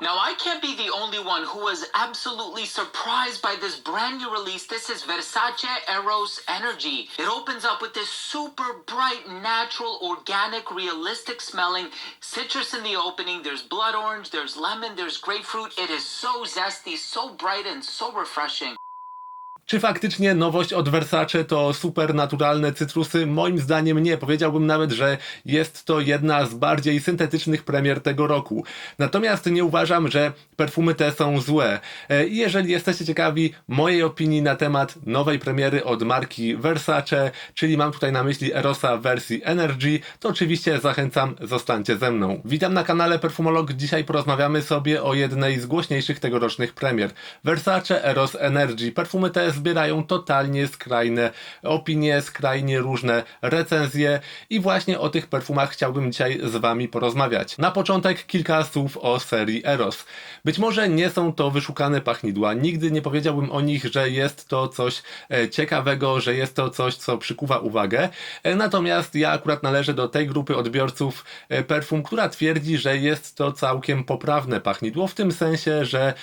Now, I can't be the only one who was absolutely surprised by this brand new release. This is Versace Eros Energy. It opens up with this super bright, natural, organic, realistic smelling citrus in the opening. There's blood orange, there's lemon, there's grapefruit. It is so zesty, so bright, and so refreshing. Czy faktycznie nowość od Versace to super naturalne cytrusy? Moim zdaniem nie. Powiedziałbym nawet, że jest to jedna z bardziej syntetycznych premier tego roku. Natomiast nie uważam, że perfumy te są złe. E, jeżeli jesteście ciekawi mojej opinii na temat nowej premiery od marki Versace, czyli mam tutaj na myśli Erosa wersji Energy, to oczywiście zachęcam, zostańcie ze mną. Witam na kanale Perfumolog. Dzisiaj porozmawiamy sobie o jednej z głośniejszych tegorocznych premier. Versace Eros Energy. Perfumy te zbierają totalnie skrajne opinie, skrajnie różne recenzje i właśnie o tych perfumach chciałbym dzisiaj z Wami porozmawiać. Na początek kilka słów o serii Eros. Być może nie są to wyszukane pachnidła, nigdy nie powiedziałbym o nich, że jest to coś e, ciekawego, że jest to coś, co przykuwa uwagę. E, Natomiast ja akurat należę do tej grupy odbiorców e, perfum, która twierdzi, że jest to całkiem poprawne pachnidło, w tym sensie, że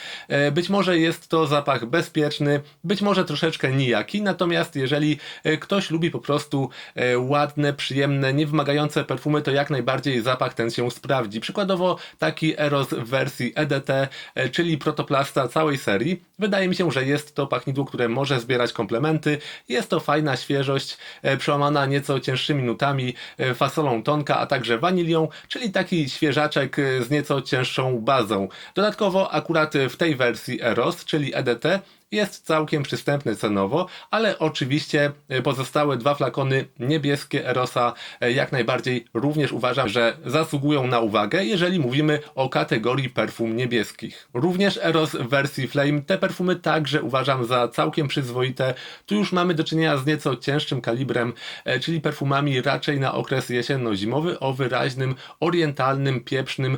być może jest to zapach bezpieczny, być może troszeczkę nijaki, natomiast jeżeli e, ktoś lubi po prostu e, ładne, przyjemne, niewymagające perfumy, to jak najbardziej zapach ten się sprawdzi. Przykładowo taki Eros w wersji EDT, e, czyli protoplasta całej serii. Wydaje mi się, że jest to pachnidło, które może zbierać komplementy. Jest to fajna świeżość, przełamana nieco cięższymi nutami, fasolą tonka, a także wanilią, czyli taki świeżaczek z nieco cięższą bazą. Dodatkowo akurat w tej wersji Eros, czyli EDT, jest całkiem przystępny cenowo, ale oczywiście e, pozostałe dwa flakony niebieskie Erosa e, jak najbardziej również uważam, że zasługują na uwagę, jeżeli mówimy o kategorii perfum niebieskich. Również Eros w wersji Flame, te perfumy także uważam za całkiem przyzwoite. Tu już mamy do czynienia z nieco cięższym kalibrem, e, czyli perfumami raczej na okres jesienno-zimowy o wyraźnym, orientalnym, pieprznym,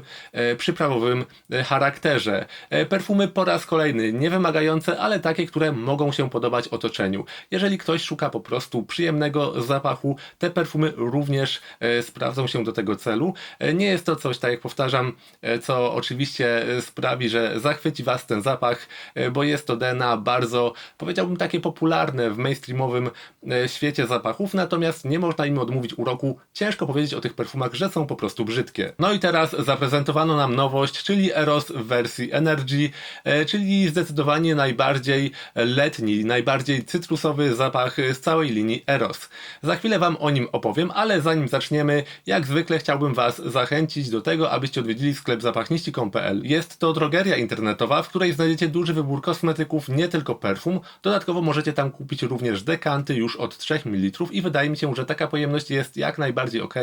przyprawowym charakterze. Perfumy po raz kolejny niewymagające, ale takie, które mogą się podobać otoczeniu. Jeżeli ktoś szuka po prostu przyjemnego zapachu, te perfumy również e, sprawdzą się do tego celu. E, nie jest to coś, tak jak powtarzam, e, co oczywiście sprawi, że zachwyci Was ten zapach, bo jest to DNA bardzo, powiedziałbym, takie popularne w mainstreamowym świecie zapachów, natomiast nie można im odmówić uroku. Ciężko powiedzieć o tych perfumach, że są po prostu brzydkie. No i teraz zaprezentowano nam nowość, czyli Eros w wersji Energy, czyli zdecydowanie najbardziej letni, najbardziej cytrusowy zapach z całej linii Eros. Za chwilę Wam o nim opowiem, ale zanim zaczniemy, jak zwykle chciałbym Was zachęcić do tego, abyście odwiedzili sklep zapachniści.pl. Jest to drogeria internetowa, w której znajdziecie duży wybór kosmetyków, nie tylko perfum. Dodatkowo możecie tam kupić również dekanty już od 3 ml i wydaje mi się, że taka pojemność jest jak najbardziej ok,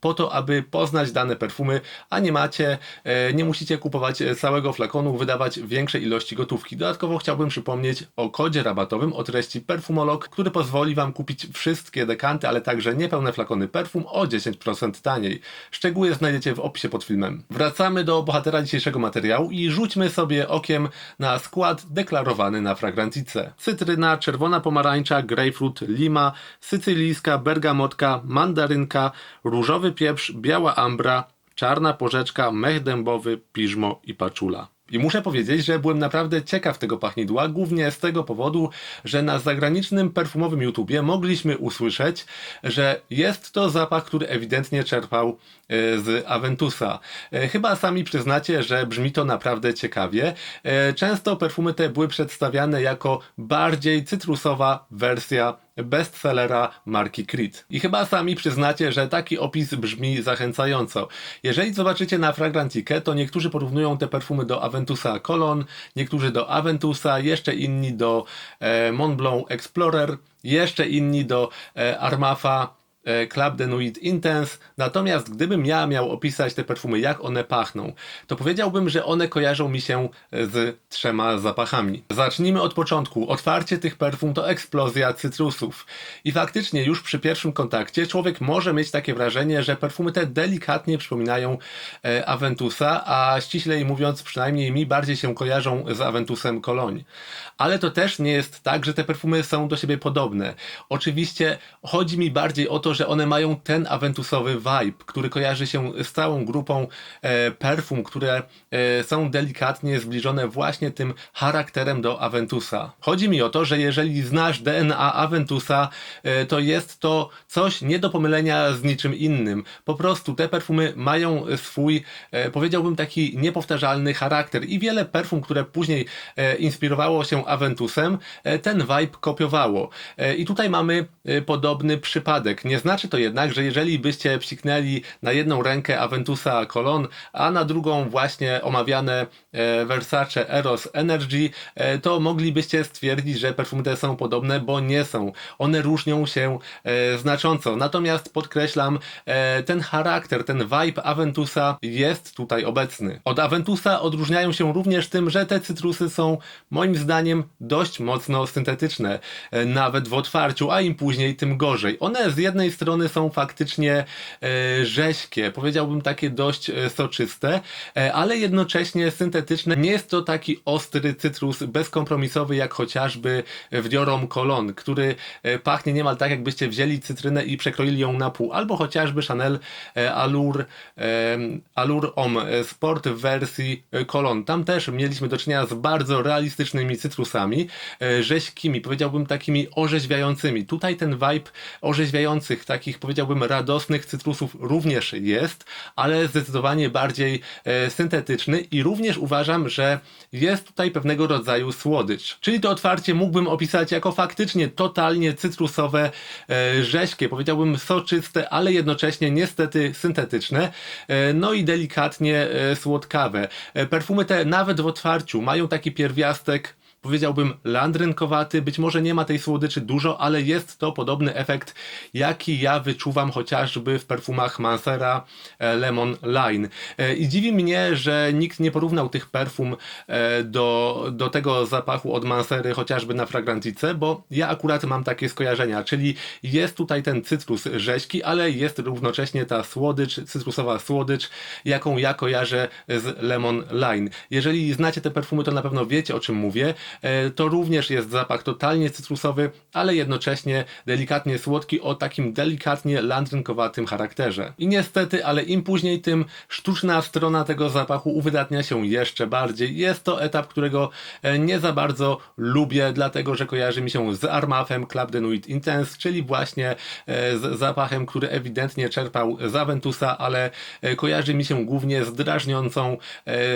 po to, aby poznać dane perfumy, a nie macie, e, nie musicie kupować całego flakonu, wydawać większej ilości gotówki. Dodatkowo chciałbym przypomnieć o kodzie rabatowym o treści Perfumolog, który pozwoli Wam kupić wszystkie dekanty, ale także niepełne flakony perfum o 10% taniej. Szczegóły znajdziecie w opisie pod filmem. Wracamy do bohatera dzisiejszego materiału i rzućmy sobie okiem na skład deklarowany na fragrantice. Cytryna, czerwona pomarańcza, grapefruit, lima, sycylijska, bergamotka, mandarynka, różowy pieprz, biała ambra, czarna porzeczka, mech dębowy, piżmo i paczula. I muszę powiedzieć, że byłem naprawdę ciekaw tego pachnidła, głównie z tego powodu, że na zagranicznym perfumowym YouTubie mogliśmy usłyszeć, że jest to zapach, który ewidentnie czerpał e, z Aventusa. E, Chyba sami przyznacie, że brzmi to naprawdę ciekawie. E, Często perfumy te były przedstawiane jako bardziej cytrusowa wersja bestsellera marki Creed. I chyba sami przyznacie, że taki opis brzmi zachęcająco. Jeżeli zobaczycie na Fragrantikę, to niektórzy porównują te perfumy do Aventusa Cologne, niektórzy do Aventusa, jeszcze inni do e, Montblanc Explorer, jeszcze inni do e, Armafa Club de Nuit Intense. Natomiast gdybym ja miał opisać te perfumy, jak one pachną, to powiedziałbym, że one kojarzą mi się z trzema zapachami. Zacznijmy od początku. Otwarcie tych perfum to eksplozja cytrusów. I faktycznie już przy pierwszym kontakcie człowiek może mieć takie wrażenie, że perfumy te delikatnie przypominają e, Aventusa, a ściślej mówiąc, przynajmniej mi bardziej się kojarzą z Aventusem Cologne. Ale to też nie jest tak, że te perfumy są do siebie podobne. Oczywiście chodzi mi bardziej o to, to, że one mają ten awentusowy vibe, który kojarzy się z całą grupą e, perfum, które e, są delikatnie zbliżone właśnie tym charakterem do Aventusa. Chodzi mi o to, że jeżeli znasz DNA Aventusa, e, to jest to coś nie do pomylenia z niczym innym. Po prostu te perfumy mają swój, e, powiedziałbym, taki niepowtarzalny charakter i wiele perfum, które później e, inspirowało się Aventusem, e, ten vibe kopiowało. E, I tutaj mamy e, podobny przypadek. Nie znaczy to jednak, że jeżeli byście psiknęli na jedną rękę Aventusa Cologne, a na drugą właśnie omawiane e, Versace Eros Energy, e, to moglibyście stwierdzić, że perfumy te są podobne, bo nie są. One różnią się e, znacząco. Natomiast podkreślam, ten charakter, ten vibe Aventusa jest tutaj obecny. Od Aventusa odróżniają się również tym, że te cytrusy są moim zdaniem dość mocno syntetyczne, nawet w otwarciu, a im później, tym gorzej. One z jednej strony są faktycznie e, rześkie, powiedziałbym takie dość e, soczyste, e, ale jednocześnie syntetyczne. Nie jest to taki ostry cytrus bezkompromisowy, jak chociażby w Diorą Cologne, który pachnie niemal tak, jakbyście wzięli cytrynę i przekroili ją na pół, albo chociażby Chanel Allure, Allure Homme Sport w wersji Cologne. Tam też mieliśmy do czynienia z bardzo realistycznymi cytrusami, rześkimi, powiedziałbym takimi orzeźwiającymi. Tutaj ten vibe orzeźwiających, takich powiedziałbym radosnych cytrusów również jest, ale zdecydowanie bardziej e, syntetyczny i również uważam, że jest tutaj pewnego rodzaju słodycz. Czyli to otwarcie mógłbym opisać jako faktycznie totalnie cytrusowe, e, powiedziałbym soczyste, ale jednocześnie niestety syntetyczne, e, no i delikatnie e, słodkawe. E, perfumy te nawet w otwarciu mają taki pierwiastek powiedziałbym landrynkowaty, być może nie ma tej słodyczy dużo, ale jest to podobny efekt, jaki ja wyczuwam chociażby w perfumach Mansera e, Lemon Line. E, I dziwi mnie, że nikt nie porównał tych perfum e, do, do tego zapachu od Mansery chociażby na Fragrantice, bo ja akurat mam takie skojarzenia, czyli jest tutaj ten cytrus rześki, ale jest równocześnie ta słodycz, cytrusowa słodycz, jaką ja kojarzę z Lemon Line. Jeżeli znacie te perfumy, to na pewno wiecie o czym mówię. E, To również jest zapach totalnie cytrusowy, ale jednocześnie delikatnie słodki o takim delikatnie landrynkowatym charakterze. I niestety, ale im później, tym sztuczna strona tego zapachu uwydatnia się jeszcze bardziej. Jest to etap, którego e, nie za bardzo lubię, dlatego że kojarzy mi się z Armafem Club de Nuit Intense, czyli właśnie e, z zapachem, który ewidentnie czerpał z Aventusa, ale kojarzy mi się głównie z drażniącą,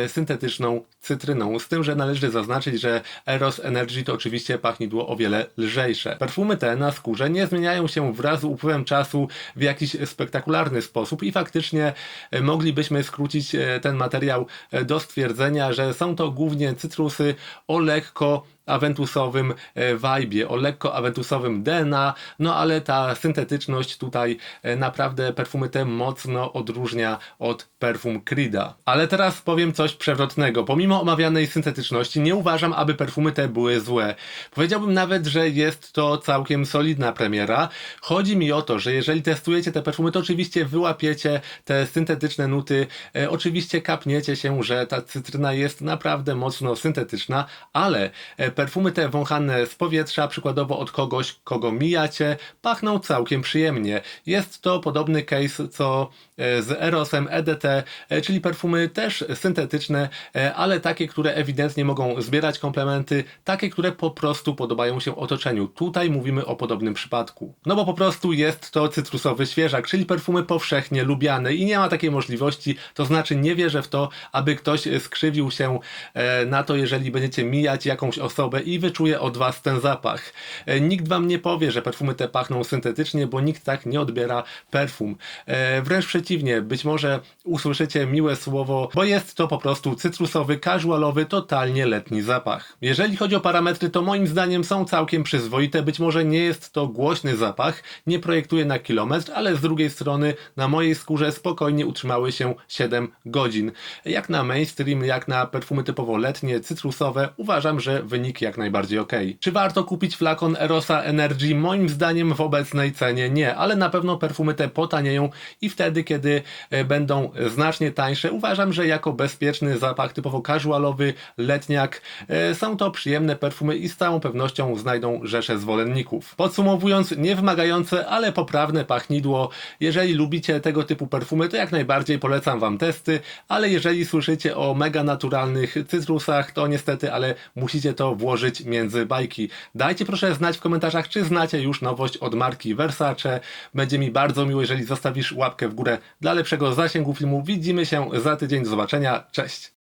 syntetyczną cytryną. Z tym, że należy zaznaczyć, że Eros Energy to oczywiście pachnidło o wiele lżejsze. Perfumy te na skórze nie zmieniają się wraz z upływem czasu w jakiś spektakularny sposób i faktycznie e, moglibyśmy skrócić e, ten materiał e, do stwierdzenia, że są to głównie cytrusy o lekko awentusowym e, vibe, o lekko awentusowym DNA, no ale ta syntetyczność tutaj e, naprawdę perfumy te mocno odróżnia od perfum Creeda. Ale teraz powiem coś przewrotnego. Pomimo omawianej syntetyczności nie uważam, aby perfumy te były złe. Powiedziałbym nawet, że jest to całkiem solidna premiera. Chodzi mi o to, że jeżeli testujecie te perfumy, to oczywiście wyłapiecie te syntetyczne nuty, e, oczywiście kapniecie się, że ta cytryna jest naprawdę mocno syntetyczna, ale e, perfumy te wąchane z powietrza, przykładowo od kogoś, kogo mijacie, pachną całkiem przyjemnie. Jest to podobny case co e, z Erosem EDT, e, czyli perfumy też syntetyczne, e, ale takie, które ewidentnie mogą zbierać komplementy, takie, które po prostu podobają się otoczeniu. Tutaj mówimy o podobnym przypadku. No bo po prostu jest to cytrusowy świeżak, czyli perfumy powszechnie lubiane i nie ma takiej możliwości, to znaczy nie wierzę w to, aby ktoś skrzywił się na to, jeżeli będziecie mijać jakąś osobę i wyczuje od was ten zapach. E, Nikt wam nie powie, że perfumy te pachną syntetycznie, bo nikt tak nie odbiera perfum. E, Wręcz przeciwnie, być może usłyszycie miłe słowo, bo jest to po prostu cytrusowy, casualowy, totalnie letni zapach. Jeżeli chodzi o parametry, to moim zdaniem są całkiem przyzwoite. Być może nie jest to głośny zapach, nie projektuję na kilometr, ale z drugiej strony na mojej skórze spokojnie utrzymały się 7 godzin. Jak na mainstream, jak na perfumy typowo letnie, cytrusowe, uważam, że wyniki jak najbardziej ok. Czy warto kupić flakon Erosa Energy? Moim zdaniem w obecnej cenie nie, ale na pewno perfumy te potanieją i wtedy, kiedy e, będą znacznie tańsze, uważam, że jako bezpieczny zapach typowo casualowy, letniak, e, są to przyjemne perfumy i z całą pewnością znajdą rzesze zwolenników. Podsumowując, nie wymagające, ale poprawne pachnidło. Jeżeli lubicie tego typu perfumy, to jak najbardziej polecam Wam testy, ale jeżeli słyszycie o mega naturalnych cytrusach, to niestety, ale musicie to włożyć między bajki. Dajcie proszę znać w komentarzach, czy znacie już nowość od marki Versace. Będzie mi bardzo miło, jeżeli zostawisz łapkę w górę dla lepszego zasięgu filmu. Widzimy się za tydzień. Do zobaczenia. Cześć!